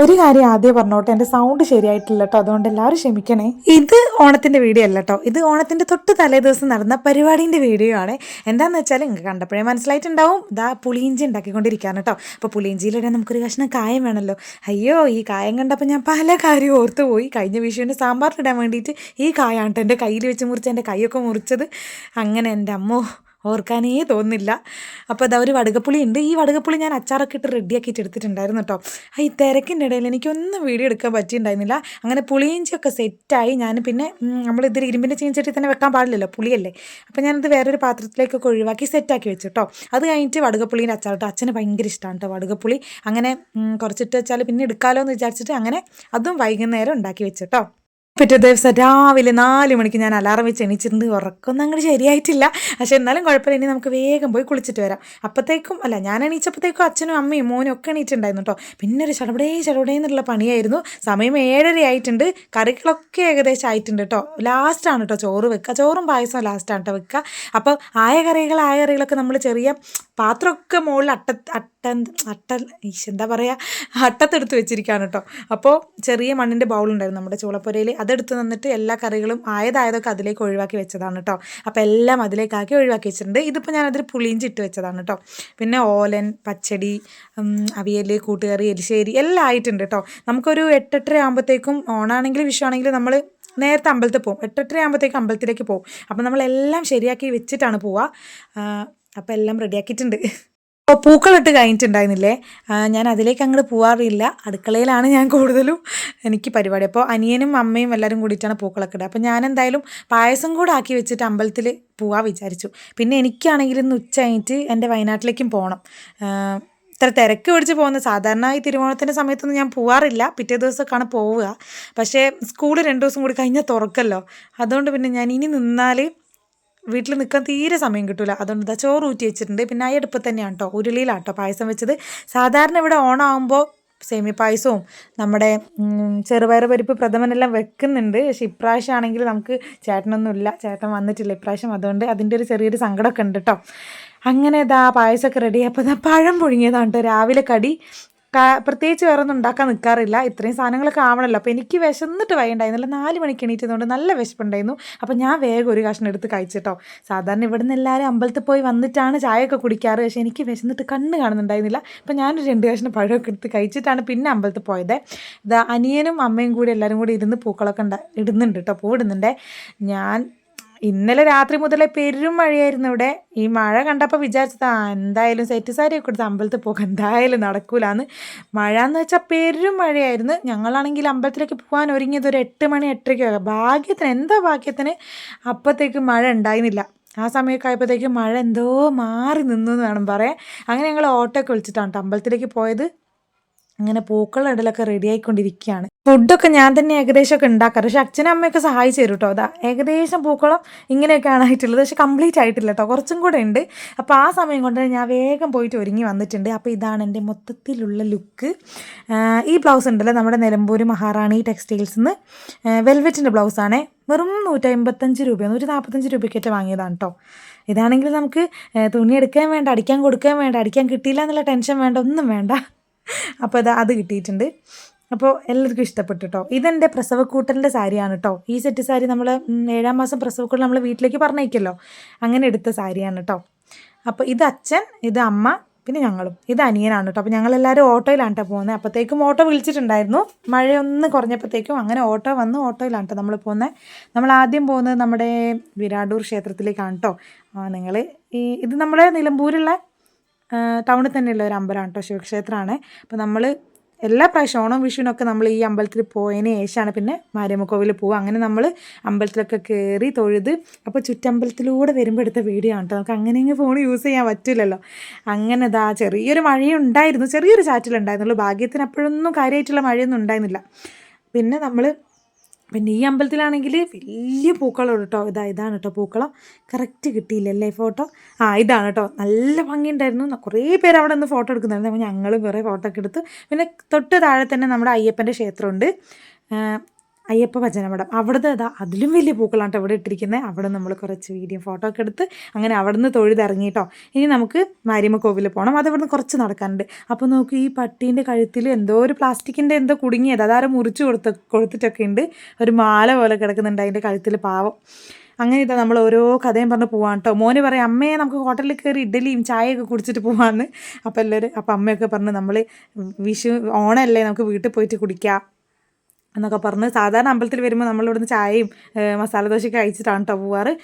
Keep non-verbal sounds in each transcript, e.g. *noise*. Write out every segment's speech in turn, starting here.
ഒരു കാര്യം ആദ്യം പറഞ്ഞോട്ടെ എന്റെ സൗണ്ട് ശരിയായിട്ടില്ല കേട്ടോ അതുകൊണ്ട് എല്ലാവരും ക്ഷമിക്കണേ. ഇത് ഓണത്തിന്റെ വീഡിയോ അല്ല കേട്ടോ ഇത് ഓണത്തിന്റെ തൊട്ട് തലേ ദിവസം നടന്ന പരിപാടിന്റെ വീഡിയോ ആണ്. എന്താണെന്ന് വെച്ചാൽ നിങ്ങൾക്ക് കണ്ടപ്പോഴേ മനസ്സിലായിട്ടുണ്ടാവും ഇതാ പുളിയിഞ്ചി ഉണ്ടാക്കിക്കൊണ്ടിരിക്കുകയാണ് കേട്ടോ അപ്പോൾ പുളിയിഞ്ചിയിലിടെ നമുക്കൊരു കഷ്ണം കായം വേണമല്ലോ അയ്യോ ഈ കായം കണ്ടപ്പോൾ ഞാൻ പല കാര്യം ഓർത്തു പോയി. കഴിഞ്ഞ വിഷുവിന് ഇടാൻ വേണ്ടിയിട്ട് ഈ കായാണ് എന്റെ കയ്യിൽ വെച്ച് മുറിച്ച് എന്റെ കൈയൊക്കെ മുറിച്ചത്. അങ്ങനെ എന്റെ അമ്മോ ഓർക്കാനേ തോന്നുന്നില്ല അപ്പോൾ അതാ ഒരു വടുകപ്പുളി ഉണ്ട്. ഈ വടുകപ്പുളി ഞാൻ അച്ചാറൊക്കെ ഇട്ട് റെഡിയാക്കിയിട്ട് എടുത്തിട്ടുണ്ടായിരുന്നു കേട്ടോ ഈ തിരക്കിന്റെ ഇടയിൽ എനിക്കൊന്നും വീഡിയോ എടുക്കാൻ പറ്റിയിട്ടുണ്ടായിരുന്നില്ല. അങ്ങനെ പുളിയിഞ്ചിയൊക്കെ സെറ്റായി ഞാൻ പിന്നെ നമ്മൾ ഇരുമ്പിന്റെ ചീഞ്ചട്ടി തന്നെ വെക്കാൻ പാടില്ലല്ലോ പുളിയല്ലേ? അപ്പോൾ ഞാനത് വേറൊരു പാത്രത്തിലേക്കൊക്കെ ഒഴിവാക്കി സെറ്റാക്കി വെച്ചു കേട്ടോ അത് കഴിഞ്ഞിട്ട് വടുകപ്പുളീന്റെ അച്ചാർ കേട്ടോ അച്ഛന് ഭയങ്കര ഇഷ്ടമാണ് കേട്ടോ വടുകപ്പുളി. അങ്ങനെ കുറച്ചിട്ട് വെച്ചാൽ പിന്നെ എടുക്കാമല്ലോ എന്ന് വിചാരിച്ചിട്ട് അങ്ങനെ അതും വൈകുന്നേരം ഉണ്ടാക്കി വെച്ചു കേട്ടോ പിറ്റേ ദിവസം രാവിലെ നാല് മണിക്ക് ഞാൻ അലാറം വെച്ച് എണീച്ചിട്ടുണ്ട് ഉറക്കമൊന്നും അങ്ങോട്ട് ശരിയായിട്ടില്ല. പക്ഷെ എന്നാലും കുഴപ്പമില്ല. ഇനി നമുക്ക് വേഗം പോയി കുളിച്ചിട്ട് വരാം. അപ്പോഴത്തേക്കും അല്ല ഞാൻ എണീച്ചപ്പോഴത്തേക്കും അച്ഛനും അമ്മയും മോനും ഒക്കെ എണീറ്റുണ്ടായിരുന്നു കേട്ടോ പിന്നെ ഒരു ചടപടേ ചടപടേ എന്നുള്ള പണിയായിരുന്നു. സമയം ഏഴര ആയിട്ടുണ്ട്. കറികളൊക്കെ ഏകദേശം ആയിട്ടുണ്ട് കേട്ടോ ലാസ്റ്റാണ് കേട്ടോ ചോറ് വെക്കുക ചോറും പായസവും ലാസ്റ്റാണ് കേട്ടോ വെക്കുക അപ്പോൾ ആയ കറികൾ ആയ കറികളൊക്കെ നമ്മൾ ചെറിയ പാത്രമൊക്കെ മുകളിൽ അട്ട അട്ട അട്ട എന്താ പറയുക അട്ടത്തെടുത്ത് വെച്ചിരിക്കുകയാണ് കേട്ടോ അപ്പോൾ ചെറിയ മണ്ണിന്റെ ബൗളുണ്ടായിരുന്നു നമ്മുടെ ചൂളപ്പുരയിൽ അതെടുത്ത് നിന്നിട്ട് എല്ലാ കറികളും ആയതായതൊക്കെ അതിലേക്ക് ഒഴിവാക്കി വെച്ചതാണ് കേട്ടോ അപ്പോൾ എല്ലാം അതിലേക്കാക്കി ഒഴിവാക്കി വെച്ചിട്ടുണ്ട്. ഇതിപ്പോൾ ഞാനതിൽ പുളിയും ചിട്ട് വെച്ചതാണ് കേട്ടോ പിന്നെ ഓലൻ പച്ചടി അവിയൽ കൂട്ടുകറി എരിശ്ശേരി എല്ലാം ആയിട്ടുണ്ട് കേട്ടോ നമുക്കൊരു എട്ടെട്ടര ആകുമ്പോഴത്തേക്കും ഓണാണെങ്കിലും വിഷുവാണെങ്കിലും നമ്മൾ നേരത്തെ അമ്പലത്തിൽ പോകും എട്ടെട്ടര ആകുമ്പോഴത്തേക്കും അമ്പലത്തിലേക്ക് പോകും അപ്പോൾ നമ്മളെല്ലാം ശരിയാക്കി വെച്ചിട്ടാണ് പോവുക അപ്പോൾ എല്ലാം റെഡിയാക്കിയിട്ടുണ്ട് അപ്പോൾ പൂക്കളിട്ട് കഴിഞ്ഞിട്ടുണ്ടായിരുന്നില്ലേ? ഞാൻ അതിലേക്ക് അങ്ങോട്ട് പോവാറില്ല. അടുക്കളയിലാണ് ഞാൻ കൂടുതലും എനിക്ക് പരിപാടി. അപ്പോൾ അനിയനും അമ്മയും എല്ലാവരും കൂടിയിട്ടാണ് പൂക്കളൊക്കെ ഇടുക. അപ്പോൾ ഞാൻ എന്തായാലും പായസം കൂടെ ആക്കി വെച്ചിട്ട് അമ്പലത്തിൽ പോവാൻ വിചാരിച്ചു. പിന്നെ എനിക്കാണെങ്കിൽ ഇന്ന് ഉച്ച കഴിഞ്ഞിട്ട് എന്റെ വയനാട്ടിലേക്കും പോകണം ഇത്ര തിരക്ക് പിടിച്ച് പോകുന്ന സാധാരണ ഈ തിരുവോണത്തിന്റെ സമയത്തൊന്നും ഞാൻ പോവാറില്ല. പിറ്റേ ദിവസമൊക്കെയാണ് പോവുക. പക്ഷേ സ്കൂൾ രണ്ട് ദിവസം കൂടി കഴിഞ്ഞാൽ തുറക്കല്ലോ. അതുകൊണ്ട് പിന്നെ ഞാൻ ഇനി നിന്നാൽ വീട്ടിൽ നിൽക്കാൻ തീരെ സമയം കിട്ടില്ല അതുകൊണ്ട് ഇതാ ചോറ് ഊറ്റി വെച്ചിട്ടുണ്ട്. പിന്നെ ആ അടുപ്പ് തന്നെയാണ് കേട്ടോ ഉരുളിയിലാണ് കേട്ടോ പായസം വെച്ചത്. സാധാരണ ഇവിടെ ഓണാകുമ്പോൾ സേമി പായസവും നമ്മുടെ ചെറുപയർ പരിപ്പ് പ്രഥമനെല്ലാം വെക്കുന്നുണ്ട്. പക്ഷെ ഇപ്രാവശ്യം ആണെങ്കിൽ നമുക്ക് ചേട്ടനൊന്നും ഇല്ല ചേട്ടൻ വന്നിട്ടില്ല ഇപ്രാവശ്യം. അതുകൊണ്ട് അതിന്റെ ഒരു ചെറിയൊരു സങ്കടമൊക്കെ ഉണ്ട് കേട്ടോ അങ്ങനെ ഇതാ പായസമൊക്കെ റെഡി അപ്പോൾ ഇതാ പഴം പുഴുങ്ങിയതാണ് കേട്ടോ രാവിലെ കടി. പ്രത്യേകിച്ച് വേറെ ഒന്നും ഉണ്ടാക്കാൻ നിൽക്കാറില്ല ഇത്രയും സാധനങ്ങളൊക്കെ ആവണമല്ലോ അപ്പോൾ എനിക്ക് വിശന്നിട്ട് വൈകുണ്ടായിരുന്നില്ല നാല് മണിക്ക് എണീറ്റതുകൊണ്ട് നല്ല വിശപ്പുണ്ടായിരുന്നു. അപ്പോൾ ഞാൻ വേഗം ഒരു കഷ്ണം എടുത്ത് കഴിച്ചിട്ടോ. സാധാരണ ഇവിടെ നിന്ന് എല്ലാവരും അമ്പലത്തിൽ പോയി വന്നിട്ടാണ് ചായയൊക്കെ കുടിക്കാറ്. പക്ഷേ എനിക്ക് വിശന്നിട്ട് കണ്ണ് കാണുന്നുണ്ടായിരുന്നില്ല. അപ്പോൾ ഞാനൊരു രണ്ട് കഷ്ണം പഴമൊക്കെ എടുത്ത് കഴിച്ചിട്ടാണ് പിന്നെ അമ്പലത്തിൽ പോയത്. ഇതാ അനിയനും അമ്മയും കൂടി എല്ലാവരും കൂടി ഇരുന്ന് പൂക്കളൊക്കെ ഇടുന്നുണ്ട് കേട്ടോ പൂവിടുന്നുണ്ട്. ഞാൻ ഇന്നലെ രാത്രി മുതലേ പെരും മഴയായിരുന്നു ഇവിടെ. ഈ മഴ കണ്ടപ്പോൾ വിചാരിച്ചതാ എന്തായാലും സെറ്റ് സാരിയൊക്കെ എടുത്ത് അമ്പലത്തിൽ പോകും എന്തായാലും നടക്കൂലെന്ന്. മഴ എന്ന് വെച്ചാൽ പെരും മഴയായിരുന്നു. ഞങ്ങളാണെങ്കിൽ അമ്പലത്തിലേക്ക് പോകാൻ ഒരുങ്ങിയത് ഒരു എട്ട് മണി എട്ടരയ്ക്കൊക്കെ ഭാഗ്യത്തിന് എന്താ ഭാഗ്യത്തിന് അപ്പോഴത്തേക്ക് മഴ ഉണ്ടായിരുന്നില്ല. ആ സമയമൊക്കെ ആയപ്പോഴത്തേക്ക് മഴ എന്തോ മാറി നിന്നു എന്ന് വേണം പറയാം അങ്ങനെ ഞങ്ങൾ ഓട്ടോ ഒക്കെ വിളിച്ചിട്ടാണ് ട്ടോ അമ്പലത്തിലേക്ക് പോയത്. അങ്ങനെ പൂക്കളുടെ ഇടലൊക്കെ റെഡി ആയിക്കൊണ്ടിരിക്കുകയാണ്. ഫുഡൊക്കെ ഞാൻ തന്നെ ഏകദേശമൊക്കെ ഉണ്ടാക്കാറ് പക്ഷെ അച്ഛനും അമ്മയൊക്കെ സഹായിച്ചു തരും കേട്ടോ. അതാ ഏകദേശം പൂക്കളം ഇങ്ങനെയൊക്കെയാണ് ആയിട്ടുള്ളത്. പക്ഷെ കംപ്ലീറ്റ് ആയിട്ടില്ല കേട്ടോ. കുറച്ചും കൂടെ ഉണ്ട്. അപ്പോൾ ആ സമയം കൊണ്ട് ഞാൻ വേഗം പോയിട്ട് ഒരുങ്ങി വന്നിട്ടുണ്ട്. അപ്പോൾ ഇതാണ് എന്റെ മൊത്തത്തിലുള്ള ലുക്ക് ഈ ബ്ലൗസ് ഉണ്ടല്ലോ നമ്മുടെ നിലമ്പൂർ മഹാറാണി ടെക്സ്റ്റൈൽസ് നിന്ന് വെൽവെറ്റിന്റെ ബ്ലൗസാണേ വെറും നൂറ്റമ്പത്തഞ്ച് രൂപ നൂറ്റി നാൽപ്പത്തഞ്ച് രൂപയ്ക്കൊക്കെ വാങ്ങിയതാണ് കേട്ടോ. ഇതാണെങ്കിൽ നമുക്ക് തുണി എടുക്കാൻ വേണ്ട അടിക്കാൻ കൊടുക്കാൻ വേണ്ട അടിക്കാൻ കിട്ടിയില്ല എന്നുള്ള ടെൻഷൻ വേണ്ട ഒന്നും വേണ്ട. അപ്പോൾ അത് അത് കിട്ടിയിട്ടുണ്ട്. അപ്പോൾ എല്ലാവർക്കും ഇഷ്ടപ്പെട്ടു കേട്ടോ ഇതെന്റെ പ്രസവക്കൂട്ടലിന്റെ സാരിയാണ് കേട്ടോ ഈ സെറ്റ് സാരി നമ്മൾ ഏഴാം മാസം പ്രസവക്കൂട്ടൽ നമ്മൾ വീട്ടിലേക്ക് പറഞ്ഞേക്കല്ലോ അങ്ങനെ എടുത്ത സാരിയാണ് കേട്ടോ അപ്പോൾ ഇത് അച്ഛൻ ഇത് അമ്മ പിന്നെ ഞങ്ങളും. ഇത് അനിയനാണ് കേട്ടോ അപ്പോൾ ഞങ്ങളെല്ലാവരും ഓട്ടോയിലാണ് കേട്ടോ പോകുന്നത് അപ്പോഴത്തേക്കും ഓട്ടോ വിളിച്ചിട്ടുണ്ടായിരുന്നു. മഴയൊന്ന് കുറഞ്ഞപ്പോഴത്തേക്കും അങ്ങനെ ഓട്ടോ വന്ന് ഓട്ടോയിലാണ് കേട്ടോ നമ്മൾ പോകുന്നത് നമ്മൾ ആദ്യം പോകുന്നത് നമ്മുടെ വിരാടൂർ ക്ഷേത്രത്തിലേക്കാണ് കേട്ടോ നിങ്ങൾ ഈ ഇത് നമ്മുടെ നിലമ്പൂരുള്ള ടൗണിൽ തന്നെയുള്ള ഒരു അമ്പലമാണ് കേട്ടോ ശിവക്ഷേത്രമാണ്. അപ്പോൾ നമ്മൾ എല്ലാ പ്രാവശ്യം ഓണം വിഷുവിനൊക്കെ നമ്മൾ ഈ അമ്പലത്തിൽ പോയതിന് ശേഷമാണ് പിന്നെ മാരിയമ്മ കോവിലിൽ പോകുക അങ്ങനെ നമ്മൾ അമ്പലത്തിലൊക്കെ കയറി തൊഴുത് അപ്പോൾ ചുറ്റമ്പലത്തിലൂടെ വരുമ്പോൾ എടുത്ത വീഡിയോ ആണ് കേട്ടോ. നമുക്ക് അങ്ങനെ ഫോൺ യൂസ് ചെയ്യാൻ പറ്റില്ലല്ലോ. അങ്ങനെ ഇതാ ചെറിയൊരു മഴയുണ്ടായിരുന്നു ചെറിയൊരു ചാറ്റിലുണ്ടായിരുന്നുള്ളൂ ഭാഗ്യത്തിന് അപ്പോഴൊന്നും കാര്യമായിട്ടുള്ള മഴയൊന്നും ഉണ്ടായിരുന്നില്ല. പിന്നെ നമ്മൾ പിന്നെ ഈ അമ്പലത്തിലാണെങ്കിൽ വലിയ പൂക്കളം കേട്ടോ. ഇതാ ഇതാണ് കേട്ടോ പൂക്കളം. കറക്റ്റ് കിട്ടിയില്ലല്ലേ ഫോട്ടോ ആ ഇതാണ് കേട്ടോ. നല്ല ഭംഗിയുണ്ടായിരുന്നു. കുറേ പേര് അവിടെ നിന്ന് ഫോട്ടോ എടുക്കുന്നുണ്ടായിരുന്നു. അപ്പോൾ ഞങ്ങളും കുറേ ഫോട്ടോ ഒക്കെ എടുത്തു. പിന്നെ തൊട്ട് താഴെ തന്നെ നമ്മുടെ അയ്യപ്പന്റെ ക്ഷേത്രമുണ്ട്. അയ്യപ്പ ഭജനമഠം അവിടുത്തെ അതാ അതിലും വലിയ പൂക്കളാണ് കേട്ടോ ഇവിടെ ഇട്ടിരിക്കുന്നത് അവിടെ നമ്മൾ കുറച്ച് വീഡിയോ ഫോട്ടോ ഒക്കെ എടുത്ത് അങ്ങനെ അവിടെ നിന്ന് തൊഴുതിറങ്ങിയിട്ടോ ഇനി നമുക്ക് മാരിയമ്മ കോവിൽ പോകണം അത് ഇവിടുന്ന് കുറച്ച് നടക്കാനുണ്ട്. അപ്പോൾ നോക്ക് ഈ പട്ടീന്റെ കഴുത്തിൽ എന്തോ ഒരു പ്ലാസ്റ്റിക്കിന്റെ എന്തോ കുടുങ്ങിയത്. അതാരം മുറിച്ച് കൊടുത്ത് കൊടുത്തിട്ടൊക്കെ ഉണ്ട്. ഒരു മാല പോലെ കിടക്കുന്നുണ്ട് അതിന്റെ കഴുത്തിൽ പാവം. അങ്ങനെ ഇതാ നമ്മൾ ഓരോ കഥയും പറഞ്ഞ് പോവാൻ കേട്ടോ മോന് പറയും അമ്മയെ നമുക്ക് ഹോട്ടലിൽ കയറി ഇഡ്ഡലിയും ചായയൊക്കെ കുടിച്ചിട്ട് പോവാന്ന്. അപ്പോൾ എല്ലാവരും അപ്പോൾ അമ്മയൊക്കെ പറഞ്ഞ് നമ്മൾ വിഷു ഓണമല്ലേ നമുക്ക് വീട്ടിൽ പോയിട്ട് കുടിക്കാം. എന്നൊക്കെ പറഞ്ഞ് സാധാരണ അമ്പലത്തിൽ വരുമ്പോൾ നമ്മളിവിടുന്ന് ചായയും മസാല ദോശയൊക്കെ കഴിച്ചിട്ടാണ് കേട്ടോ പോവാറ്.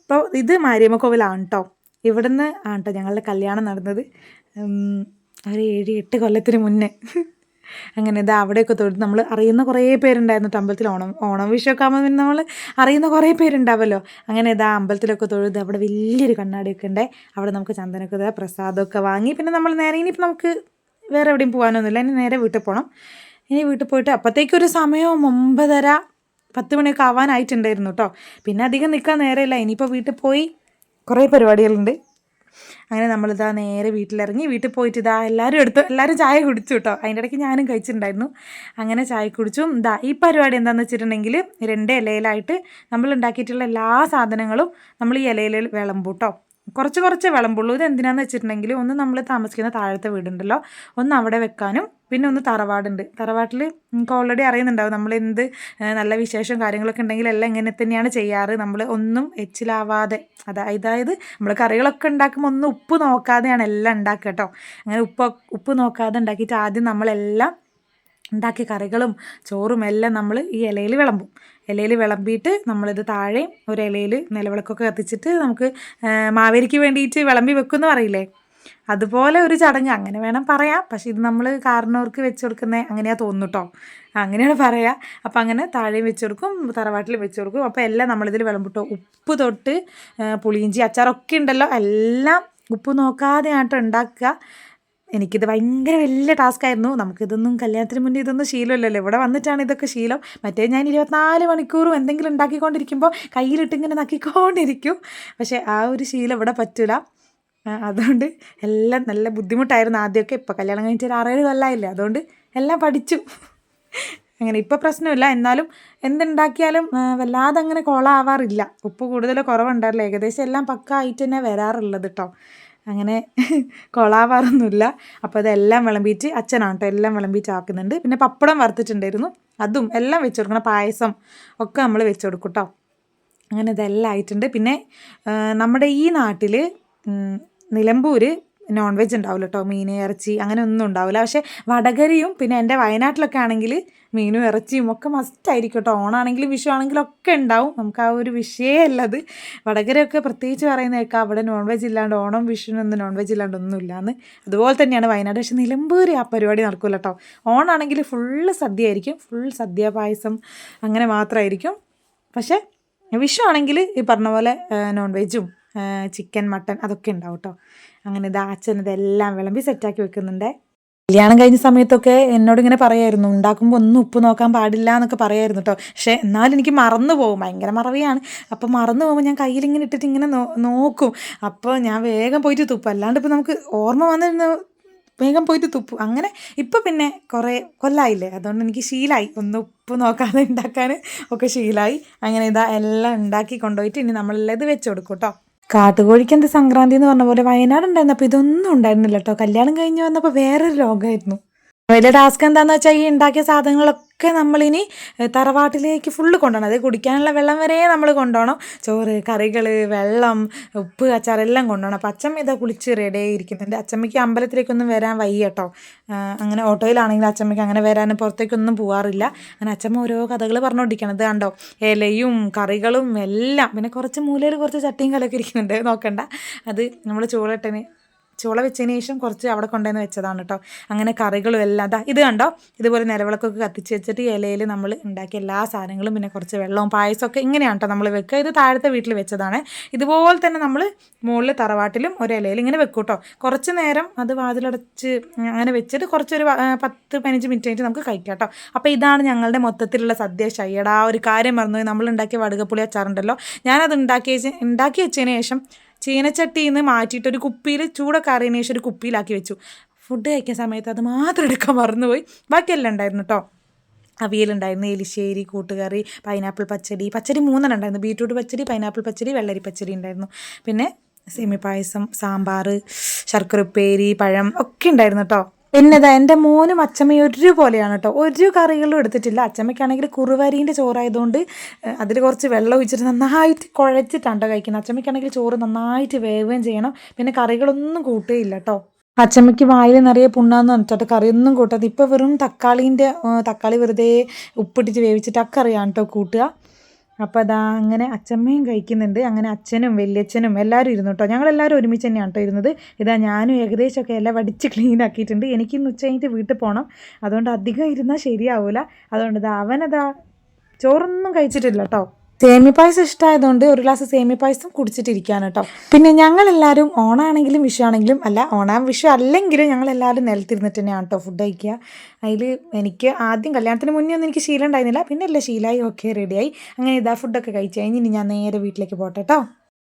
ഇപ്പോൾ ഇത് മാരിയമ്മ കോവിലാണ് കേട്ടോ ഇവിടുന്ന് ആണ് കേട്ടോ ഞങ്ങളുടെ കല്യാണം നടന്നത്. ഒരു ഏഴ് എട്ട് കൊല്ലത്തിന് മുന്നേ. അങ്ങനെ ഇത് അവിടെയൊക്കെ തൊഴുത് നമ്മൾ അറിയുന്ന കുറേ പേരുണ്ടായിരുന്നു അമ്പലത്തിൽ. ഓണം ഓണം വിഷുവൊക്കെ ആകുമ്പോൾ പിന്നെ നമ്മൾ അറിയുന്ന കുറേ പേരുണ്ടാവുമല്ലോ അങ്ങനെ ഇതാ അമ്പലത്തിലൊക്കെ തൊഴുത് അവിടെ വലിയൊരു കണ്ണാടിയൊക്കെ ഉണ്ട് അവിടെ നമുക്ക് ചന്ദനക്കുത പ്രസാദമൊക്കെ വാങ്ങി. പിന്നെ നമ്മൾ നേരെ ഇനിയിപ്പോൾ നമുക്ക് വേറെ എവിടെയും പോകാനൊന്നുമില്ല ഇനി നേരെ വീട്ടിൽ പോകണം ഇനി വീട്ടിൽ പോയിട്ട് അപ്പോഴത്തേക്കൊരു സമയം ഒമ്പതര പത്ത് മണിയൊക്കെ ആവാനായിട്ടുണ്ടായിരുന്നു കേട്ടോ. പിന്നെ അധികം നിൽക്കാൻ നേരമില്ല. ഇനിയിപ്പോൾ വീട്ടിൽ പോയി കുറേ പരിപാടികളുണ്ട്. അങ്ങനെ നമ്മളിതാ നേരെ വീട്ടിലിറങ്ങി വീട്ടിൽ പോയിട്ട് ഇതാ എല്ലാവരും എടുത്തു എല്ലാവരും ചായ കുടിച്ചു കേട്ടോ. അതിന്റെ ഇടയ്ക്ക് ഞാനും കഴിച്ചിട്ടുണ്ടായിരുന്നു. അങ്ങനെ ചായ കുടിച്ചു. ഇതാ ഈ പരിപാടി എന്താണെന്ന് വെച്ചിട്ടുണ്ടെങ്കിൽ രണ്ട് ഇലയിലായിട്ട് നമ്മൾ ഉണ്ടാക്കിയിട്ടുള്ള എല്ലാ സാധനങ്ങളും നമ്മൾ ഈ ഇലയിൽ വിളമ്പൂട്ടോ കുറച്ച് കുറച്ച് വിളമ്പുള്ളൂ. ഇത് എന്തിനാന്ന് വെച്ചിട്ടുണ്ടെങ്കിൽ ഒന്ന് നമ്മൾ താമസിക്കുന്ന താഴത്തെ വീടുണ്ടല്ലോ. ഒന്ന് അവിടെ വെക്കാനും പിന്നെ ഒന്ന് തറവാടുണ്ട്. തറവാട്ടിൽ നമുക്ക് ഓൾറെഡി അറിയുന്നുണ്ടാവും നമ്മൾ എന്ത് നല്ല വിശേഷം കാര്യങ്ങളൊക്കെ ഉണ്ടെങ്കിൽ എല്ലാം ഇങ്ങനെ തന്നെയാണ് ചെയ്യാറ്. നമ്മൾ ഒന്നും എച്ചിലാവാതെ അതായത് നമ്മൾ കറികളൊക്കെ ഉണ്ടാക്കുമ്പോൾ ഒന്നും ഉപ്പ് നോക്കാതെയാണ് എല്ലാം ഉണ്ടാക്കുക കേട്ടോ. അങ്ങനെ ഉപ്പ് ഉപ്പ് നോക്കാതെ ഉണ്ടാക്കിയിട്ട് ആദ്യം നമ്മളെല്ലാം ഉണ്ടാക്കിയ കറികളും ചോറും എല്ലാം നമ്മൾ ഈ ഇലയിൽ വിളമ്പും. ഇലയിൽ വിളമ്പിയിട്ട് നമ്മളിത് താഴെ ഒരു ഇലയിൽ നിലവിളക്കൊക്കെ കത്തിച്ചിട്ട് നമുക്ക് മാവേലിക്ക് വേണ്ടിയിട്ട് വിളമ്പി വെക്കുമെന്ന് പറയില്ലേ? അതുപോലെ ഒരു ചടങ്ങ്. അങ്ങനെ വേണം പറയാം. പക്ഷേ ഇത് നമ്മൾ കാരണവർക്ക് വെച്ച് കൊടുക്കുന്നത് അങ്ങനെയാണ് തോന്നുന്നു കേട്ടോ അങ്ങനെയാണ് പറയുക അപ്പം അങ്ങനെ താഴെയും വെച്ച് കൊടുക്കും തറവാട്ടിൽ വെച്ച് കൊടുക്കും. അപ്പോൾ എല്ലാം നമ്മളിതിൽ വിളമ്പിട്ടോ. ഉപ്പ് തൊട്ട് പുളിയിഞ്ചി അച്ചാറൊക്കെ ഉണ്ടല്ലോ. എല്ലാം ഉപ്പ് നോക്കാതെ ആട്ടോ ഉണ്ടാക്കുക. എനിക്കിത് ഭയങ്കര വലിയ ടാസ്ക് ആയിരുന്നു നമുക്കിതൊന്നും കല്യാണത്തിന് മുന്നേ ഇതൊന്നും ശീലമല്ലല്ലോ. ഇവിടെ വന്നിട്ടാണ് ഇതൊക്കെ ശീലം. മറ്റേ ഞാൻ ഇരുപത്തിനാല് മണിക്കൂറും എന്തെങ്കിലും ഉണ്ടാക്കിക്കൊണ്ടിരിക്കുമ്പോൾ കയ്യിലിട്ട് ഇങ്ങനെ നക്കിക്കൊണ്ടിരിക്കും. പക്ഷേ ആ ഒരു ശീലം ഇവിടെ പറ്റില്ല അതുകൊണ്ട് എല്ലാം നല്ല ബുദ്ധിമുട്ടായിരുന്നു ആദ്യമൊക്കെ. ഇപ്പോൾ കല്യാണം കഴിഞ്ഞിട്ട് ഒരു ആറേഴ് കൊല്ലമായില്ലേ അതുകൊണ്ട് എല്ലാം പഠിച്ചു. അങ്ങനെ ഇപ്പോൾ പ്രശ്നമില്ല. എന്നാലും എന്തുണ്ടാക്കിയാലും വല്ലാതെ അങ്ങനെ കോളാവാറില്ല. ഉപ്പ് കൂടുതൽ കുറവുണ്ടാവില്ല. ഏകദേശം എല്ലാം പക്ക ആയിട്ട് തന്നെ വരാറുള്ളത് കേട്ടോ അങ്ങനെ കൊളാവാറൊന്നുമില്ല. അപ്പോൾ അതെല്ലാം വിളമ്പിയിട്ട് അച്ഛനാണ് കേട്ടോ എല്ലാം വിളമ്പിയിട്ട് ആക്കുന്നുണ്ട്. പിന്നെ പപ്പടം വറുത്തിട്ടുണ്ടായിരുന്നു. അതും എല്ലാം വെച്ച് കൊടുക്കണം. പായസം ഒക്കെ നമ്മൾ വെച്ച് കൊടുക്കും കേട്ടോ അങ്ങനെ ഇതെല്ലാം ആയിട്ടുണ്ട്. പിന്നെ നമ്മുടെ ഈ നാട്ടിൽ നിലമ്പൂർ നോൺ വെജ് ഉണ്ടാവില്ല കേട്ടോ മീൻ ഇറച്ചി അങ്ങനെ ഒന്നും ഉണ്ടാവില്ല പക്ഷേ വടകരയും പിന്നെ എന്റെ വയനാട്ടിലൊക്കെ ആണെങ്കിൽ മീനും ഇറച്ചിയും ഒക്കെ മസ്റ്റായിരിക്കും കേട്ടോ. ഓണാണെങ്കിലും വിഷു ആണെങ്കിലും ഒക്കെ ഉണ്ടാവും. നമുക്ക് ആ ഒരു വിഷയമല്ല അത്. വടകരയൊക്കെ പ്രത്യേകിച്ച് പറയുന്ന കേൾക്കാം. അവിടെ നോൺ വെജ് ഇല്ലാണ്ട് ഓണം വിഷുവിനൊന്നും നോൺ വെജ് ഇല്ലാണ്ട് ഒന്നും ഇല്ലാന്ന്. അതുപോലെ തന്നെയാണ് വയനാട്. പക്ഷേ നിലമ്പൂർ ആ പരിപാടി നടക്കില്ല കേട്ടോ. ഓണാണെങ്കിൽ ഫുള്ള് സദ്യ ആയിരിക്കും. ഫുൾ സദ്യ പായസം അങ്ങനെ മാത്രമായിരിക്കും പക്ഷേ വിഷു ആണെങ്കിൽ ഈ പറഞ്ഞ പോലെ നോൺ വെജും ചിക്കൻ മട്ടൻ അതൊക്കെ ഉണ്ടാവും കേട്ടോ. അങ്ങനെ ഇത് അച്ഛൻ ഇതെല്ലാം വിളമ്പി സെറ്റാക്കി വെക്കുന്നുണ്ട്. കല്യാണം കഴിഞ്ഞ സമയത്തൊക്കെ എന്നോട് ഇങ്ങനെ പറയായിരുന്നു ഉണ്ടാക്കുമ്പോൾ ഒന്നും ഉപ്പ് നോക്കാൻ പാടില്ല എന്നൊക്കെ പറയായിരുന്നു കേട്ടോ പക്ഷേ എന്നാലും എനിക്ക് മറന്നു പോകും. ഭയങ്കര മറവിയാണ്. അപ്പോൾ മറന്നു പോകുമ്പോൾ ഞാൻ കയ്യിലിങ്ങനെ ഇട്ടിട്ട് ഇങ്ങനെ നോക്കും. അപ്പോൾ ഞാൻ വേഗം പോയിട്ട് തുപ്പും. അല്ലാണ്ട് ഇപ്പോൾ നമുക്ക് ഓർമ്മ വന്നിരുന്നു വേഗം പോയിട്ട് തുപ്പും. അങ്ങനെ ഇപ്പോൾ പിന്നെ കുറേ കൊല്ലായില്ലേ? അതുകൊണ്ട് എനിക്ക് ശീലമായി ഒന്ന് ഉപ്പ് നോക്കാതെ *laughs* ഉണ്ടാക്കാൻ ഒക്കെ ശീലമായി അങ്ങനെ ഇതാ എല്ലാം ഉണ്ടാക്കി കൊണ്ടുപോയിട്ട് ഇനി നമ്മളെല്ലാം ഇത് വെച്ച് കൊടുക്കും കേട്ടോ കാട്ടുകോഴിക്ക് എന്ത് സംക്രാന്തി എന്ന് പറഞ്ഞ പോലെ വയനാട് ഉണ്ടായിരുന്നപ്പോൾ ഇതൊന്നും ഉണ്ടായിരുന്നില്ല കേട്ടോ കല്യാണം കഴിഞ്ഞ് വന്നപ്പോൾ വേറൊരു ലോകമായിരുന്നു വലിയ ടാസ്ക് എന്താണെന്ന് വെച്ചാൽ ഈ ഉണ്ടാക്കിയ സാധനങ്ങളൊക്കെ നമ്മളിനി തറവാട്ടിലേക്ക് ഫുള്ള് കൊണ്ടുപോകണം. അത് കുടിക്കാനുള്ള വെള്ളം വരെ നമ്മൾ കൊണ്ടുപോകണം. ചോറ് കറികൾ വെള്ളം ഉപ്പ് അച്ചാർ എല്ലാം കൊണ്ടുപോകണം. അപ്പം അച്ഛമ്മ ഇതാ കുളിച്ച് റെഡി ആയിരിക്കുന്നുണ്ട്. അച്ചമ്മയ്ക്ക് അമ്പലത്തിലേക്കൊന്നും വരാൻ വയ്യ കേട്ടോ അങ്ങനെ ഓട്ടോയിലാണെങ്കിൽ അച്ചമ്മയ്ക്ക് അങ്ങനെ വരാൻ പുറത്തേക്കൊന്നും പോകാറില്ല അങ്ങനെ അച്ചമ്മ ഓരോ കഥകൾ പറഞ്ഞുകൊണ്ടിരിക്കണം ഇത് കണ്ടോ? ഇലയും കറികളും എല്ലാം. പിന്നെ കുറച്ച് മൂലയിൽ കുറച്ച് ചട്ടിയും കലൊക്കെ ഇരിക്കുന്നുണ്ട്. നോക്കണ്ട. അത് നമ്മൾ ചൂളട്ടന് ചുള വെച്ചതിന് ശേഷം കുറച്ച് അവിടെ കൊണ്ടുവന്ന് വെച്ചതാണ് കേട്ടോ. അങ്ങനെ കറികളും എല്ലാം. അതാ ഇത് കണ്ടോ? ഇതുപോലെ നിലവിളക്കൊക്കെ കത്തിച്ച് വെച്ചിട്ട് ഇലയിൽ നമ്മൾ ഉണ്ടാക്കിയ എല്ലാ സാധനങ്ങളും പിന്നെ കുറച്ച് വെള്ളവും പായസമൊക്കെ ഇങ്ങനെയാണ് കേട്ടോ നമ്മൾ വെക്കുക. ഇത് താഴത്തെ വീട്ടിൽ വെച്ചതാണ്. ഇതുപോലെ തന്നെ നമ്മൾ മുകളിൽ തറവാട്ടിലും ഒരു ഇലയിൽ ഇങ്ങനെ വെക്കും കേട്ടോ. കുറച്ച് നേരം അത് വാതിലടച്ച് അങ്ങനെ വെച്ചിട്ട് കുറച്ചൊരു പത്ത് പതിനഞ്ച് മിനിറ്റ് കഴിഞ്ഞിട്ട് നമുക്ക് കഴിക്കാം കേട്ടോ. അപ്പോൾ ഇതാണ് ഞങ്ങളുടെ മൊത്തത്തിലുള്ള സദ്യ ഷയ്യടാ ഒരു കാര്യം പറഞ്ഞു നമ്മൾ ഉണ്ടാക്കിയ വടുകപ്പുളി അച്ചാറുണ്ടല്ലോ. ഞാനത് ഉണ്ടാക്കിയ ഉണ്ടാക്കി വെച്ചതിന് ശേഷം ചീനച്ചട്ടിയിൽ നിന്ന് മാറ്റിയിട്ട് ഒരു കുപ്പിയിൽ ചൂടൊക്കെ അറിയുന്ന ശേഷം ഒരു കുപ്പിയിലാക്കി വെച്ചു. ഫുഡ് കഴിക്കുന്ന സമയത്ത് അത് മാത്രം എടുക്കാൻ മറന്നുപോയി. ബാക്കിയെല്ലാം ഉണ്ടായിരുന്നു കേട്ടോ അവിയലുണ്ടായിരുന്നു എലിശ്ശേരി കൂട്ടുകറി പൈനാപ്പിൾ പച്ചടി പച്ചടി മൂന്നെണ്ണം ഉണ്ടായിരുന്നു. ബീറ്റ്റൂട്ട് പച്ചടി പൈനാപ്പിൾ പച്ചടി വെള്ളരി പച്ചടി ഉണ്ടായിരുന്നു. പിന്നെ സേമിയ പായസം സാമ്പാർ ശർക്കരപ്പേരി പഴം ഒക്കെ ഉണ്ടായിരുന്നു കേട്ടോ പിന്നെ എന്റെ മോനും അച്ചമ്മയും ഒരുപോലെയാണ് കേട്ടോ ഒരു കറികളും എടുത്തിട്ടില്ല. അച്ചമ്മയ്ക്കാണെങ്കിൽ കുറുവരീന്റെ ചോറായതുകൊണ്ട് അതിൽ കുറച്ച് വെള്ളം ഒഴിച്ചിട്ട് നന്നായിട്ട് കുഴച്ചിട്ടാണ് കഴിക്കുന്നത്. അച്ചമ്മയ്ക്കാണെങ്കിൽ ചോറ് നന്നായിട്ട് വേവുകയും ചെയ്യണം. പിന്നെ കറികളൊന്നും കൂട്ടുകയില്ല കേട്ടോ അച്ചമ്മയ്ക്ക് വായിൽ നിറയെ പുണ്ണാന്ന് പറഞ്ഞിട്ട് കറിയൊന്നും കൂട്ടാതെ. ഇപ്പോൾ വെറും തക്കാളീന്റെ തക്കാളി വെറുതെ ഉപ്പിട്ടിട്ട് വേവിച്ചിട്ട് ആ കറിയാണ് കേട്ടോ കൂട്ടുക. അപ്പോൾ അതാ അങ്ങനെ അച്ഛമ്മയും കഴിക്കുന്നുണ്ട്. അങ്ങനെ അച്ഛനും വലിയച്ഛനും എല്ലാവരും ഇരുന്നു കേട്ടോ ഞങ്ങളെല്ലാവരും ഒരുമിച്ച് തന്നെയാണ് കേട്ടോ ഇരുന്നത്. ഇതാ ഞാനും ഏകദേശമൊക്കെ എല്ലാം വടിച്ച് ക്ലീൻ ആക്കിയിട്ടുണ്ട്. എനിക്ക് ഇന്ന് ഉച്ച കഴിഞ്ഞിട്ട് വീട്ടിൽ പോകണം അതുകൊണ്ട് അധികം ഇരുന്നാൽ ശരിയാവില്ല അതുകൊണ്ട് ഇതാ അവനതാ ചോറൊന്നും കഴിച്ചിട്ടില്ല കേട്ടോ സേമി പായസം ഇഷ്ടമായതുകൊണ്ട് ഒരു ഗ്ലാസ് സേമി പായസം കുടിച്ചിട്ടിരിക്കുകയാണ് കേട്ടോ. പിന്നെ ഞങ്ങൾ എല്ലാവരും ഓണാണെങ്കിലും വിഷു ആണെങ്കിലും അല്ല ഓണം വിഷു അല്ലെങ്കിലും ഞങ്ങൾ എല്ലാവരും നിലത്തിരുന്നിട്ട് തന്നെയാണ് കേട്ടോ ഫുഡ് കഴിക്കുക. അതിൽ എനിക്ക് ആദ്യം കല്യാണത്തിന് മുന്നേ ഒന്നും എനിക്ക് ശീലം ഉണ്ടായിരുന്നില്ല. പിന്നെ അല്ല ശീലമായി ഓക്കെ റെഡിയായി അങ്ങനെ ഇതാ ഫുഡൊക്കെ കഴിച്ച് കഴിഞ്ഞ് ഇനി ഞാൻ നേരെ വീട്ടിലേക്ക് പോട്ടെ കേട്ടോ.